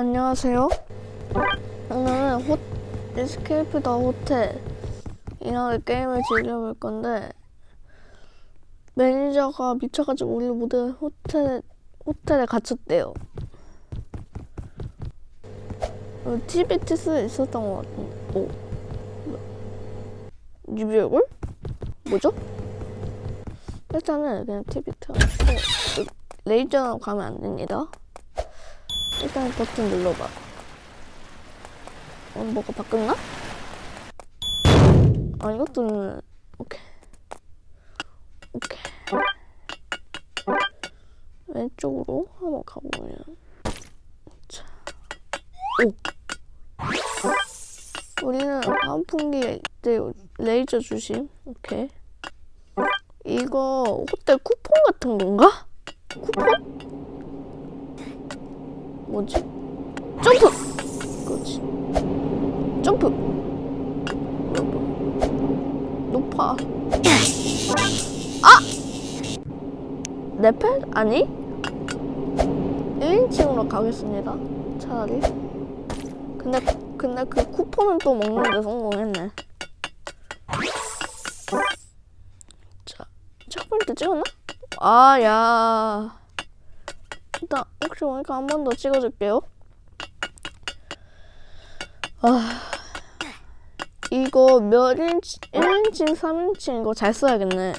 안녕하세요. 오늘은 호, 에스케이프 더 호텔 이라는 게임을 즐겨볼 건데 매니저가 미쳐가지고 우리 모두 호텔 호텔에 갇혔대요. 수 있었던 것 같은데. 오. 뉴비 얼굴? 뭐죠? 일단은 그냥 틀어놓고 레이저로 가면 안 됩니다. 일단 버튼 눌러봐. 어, 뭐가 바뀌었나? 아, 이것도. 오케이. 오케이. 왼쪽으로 한번 가보면. 자. 오! 우리는 이제 레이저 주심. 오케이. 이거 호텔 쿠폰 같은 건가? 쿠폰? 뭐지? 점프! 그렇지. 점프! 높아. 아! 내 펜? 아니? 1인칭으로 가겠습니다. 차라리. 근데, 근데 그 쿠폰은 또 먹는데 성공했네. 자, 첫 번째 찍었나? 아, 야. 일단 혹시 오니까 한 번 더 찍어줄게요. 아 이거 몇 인치, 1인칭, 3인칭 이거 잘 써야겠네.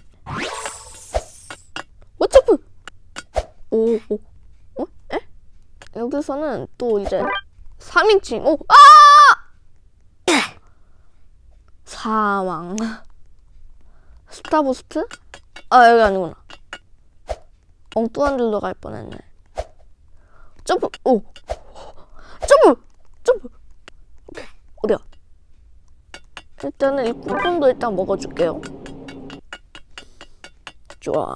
워터프! 오, 오, 어? 에? 여기서는 또 이제 3인칭, 오, 아! 사망. 스타부스트? 아, 여기 아니구나. 엉뚱한 데로 갈 뻔했네. 점프! 오! 점프! 점프! 어디야? 일단은 이 쿠폰도 일단 먹어줄게요. 좋아.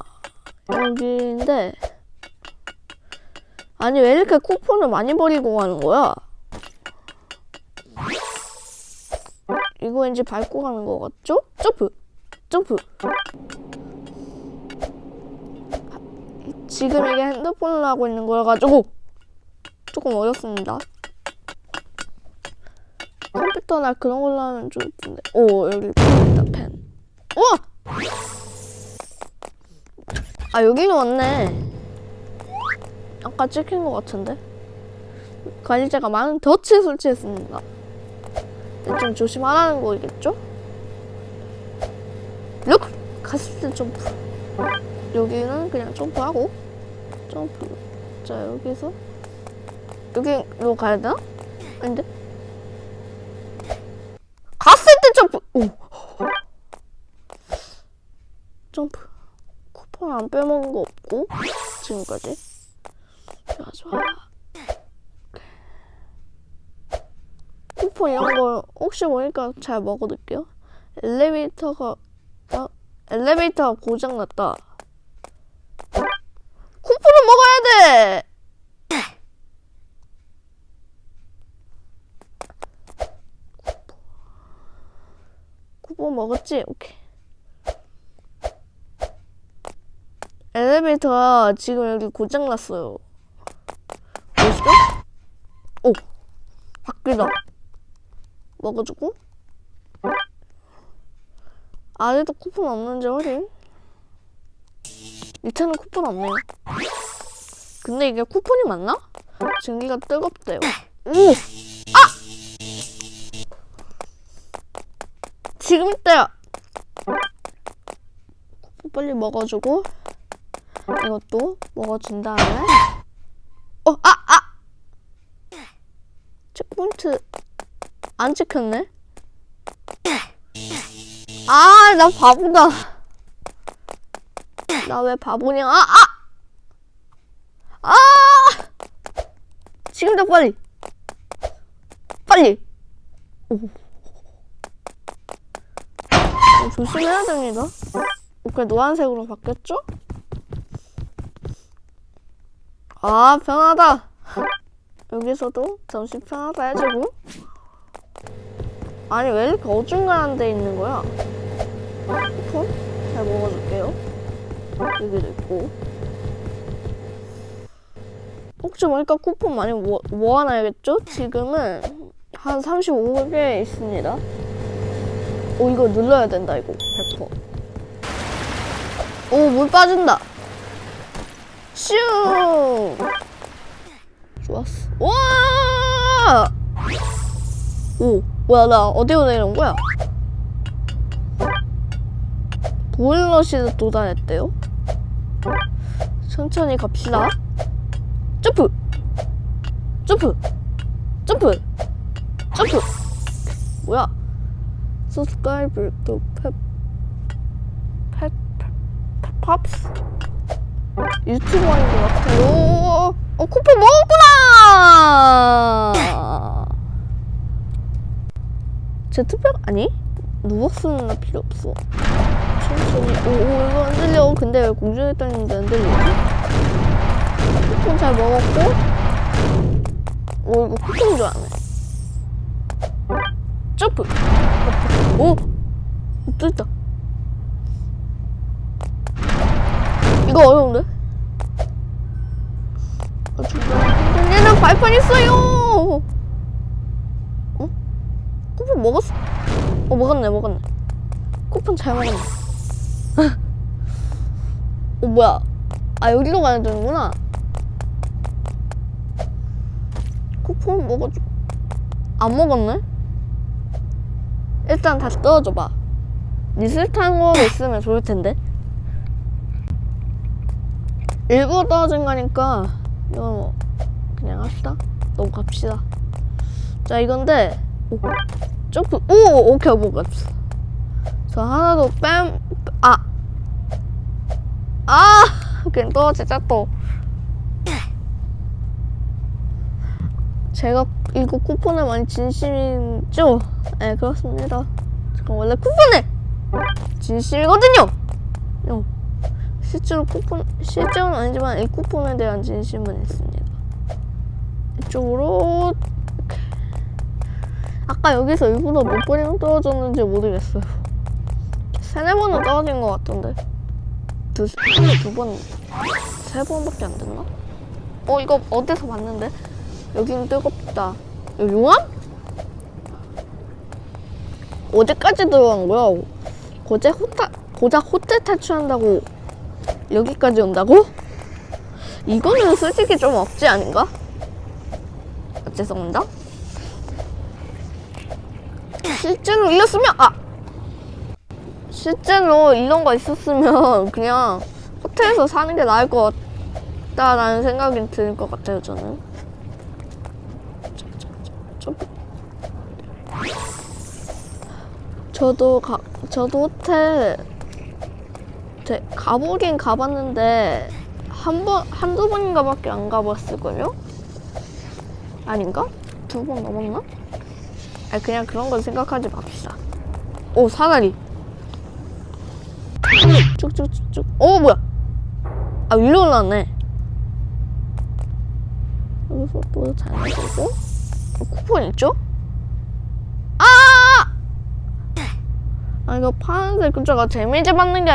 여기인데. 아니, 왜 이렇게 쿠폰을 많이 버리고 가는 거야? 이거 왠지 밟고 가는 거 같죠? 점프! 점프! 지금 이게 핸드폰으로 하고 있는 거여가지고 조금 어렵습니다. 컴퓨터나 그런 걸로 하면 좋을 텐데. 오, 여기 펜이다, 펜. 우와! 아, 여기는 왔네. 아까 찍힌 것 같은데. 관리자가 많은 덫을 설치했습니다. 좀 조심하라는 거겠죠? 이렇게 갔을 때 점프. 여기는 그냥 점프하고 점프. 자, 여기서 여기로 가야 되나? 아닌데? 갔을 때 점프! 오! 점프. 쿠폰 안 빼먹은 거 없고, 지금까지. 좋아, 좋아. 쿠폰 이런 거 혹시 모르니까 잘 먹어둘게요. 엘리베이터가, 아, 엘리베이터가 고장 났다. 쿠폰을 먹어야 돼! 쿠폰 먹었지? 오케이. 엘리베이터가 지금 여기 고장났어요. 보시죠? 오! 바뀌다. 먹어주고. 아직도 쿠폰 없는지 확인. 밑에는 쿠폰 없네요. 근데 이게 쿠폰이 맞나? 전기가 뜨겁대요. 오! 지금! 쿠폰 빨리 먹어주고 이것도 먹어준 다음에 어! 아! 아! 체크포인트 안 찍혔네? 아! 나 바보다. 나 왜 바보냐? 아! 아! 아! 지금 다 빨리. 빨리. 오. 어, 조심해야 됩니다. 오케이 노란색으로 바뀌었죠? 아 편하다. 여기서도 잠시 편하다 해주고. 아니 왜 이렇게 어중간한 데 있는 거야? 쿠폰? 잘 먹어줄게요. 여기도 있고. 혹시 모르니까 쿠폰 많이 모, 모아놔야겠죠? 지금은 한 35개 있습니다. 오 이거 눌러야 된다 이거 100%. 오물 빠진다. 슈. 좋았어. 와. 오 뭐야 나 어디로 내려온 거야? 보일러실에 도달했대요. 천천히 갑시다. 점프! 점프! 점프! 점프! 뭐야? Subscribe to pep pep pep pops 하는 것 같아요. 어 쿠폰 먹었구나. 제트백 아니? 누웠으면 필요 없어. 천천히. 오, 오 이거 안 들려. 근데 왜 공중에 떠있는데 안 들리지? 쿠폰 잘 먹었고. 오 이거 쿠폰인 줄 아네. 점프. 오, 또 있다. 이거 어려운데? 아, 정말 얘는 발판 있어요. 어? 쿠폰 먹었어? 어 먹었네 먹었네. 쿠폰 잘 먹었네. 어 뭐야? 아 여기로 가야 되는구나. 쿠폰 먹어줘. 안 먹었네? 일단 다시 떨어져봐. 니슬 탄 거 있으면 좋을 텐데. 일부러 떨어진 거니까 이거 뭐 그냥 합시다. 넘어갑시다. 자 이건데 오, 점프 오 오케이 먹었어. 저 하나도 뺨 아. 아 그냥 떨어지자 또. 제가 이거 쿠폰에 많이 진심이죠? 네 그렇습니다. 제가 원래 쿠폰에 진심이거든요. 요. 실제로 쿠폰 실제로는 아니지만 이 쿠폰에 대한 진심은 있습니다. 이쪽으로. 아까 여기서 일부러 몇 번이나 떨어졌는지 모르겠어요. 세네 번은 떨어진 것 같던데 두, 두 번, 세 번밖에 안 됐나? 어 이거 어디서 봤는데? 여긴 뜨겁다. 여기 용암? 어디까지 들어간 거야? 고작 호타, 고작 호텔 탈출한다고 여기까지 온다고? 이거는 솔직히 좀 억지 아닌가? 아, 죄송합니다. 실제로 이랬으면 아 실제로 이런 거 있었으면 그냥 호텔에서 사는 게 나을 것 같다라는 생각이 들 것 같아요 저는. 좀 저도 가 저도 호텔 제, 가보긴 가봤는데 한 번 한두 번인가밖에 안 가봤을걸요? 아닌가? 두 번 넘었나? 아니 그냥 그런 건 생각하지 맙시다. 오 사다리. 쭉쭉쭉쭉. 오 뭐야? 아 위로 올라왔네. 여기서 또잘 나가고. 어, 쿠폰 있죠? 아! 아 이거 파란색 글자가 데미지 받는 게 아니.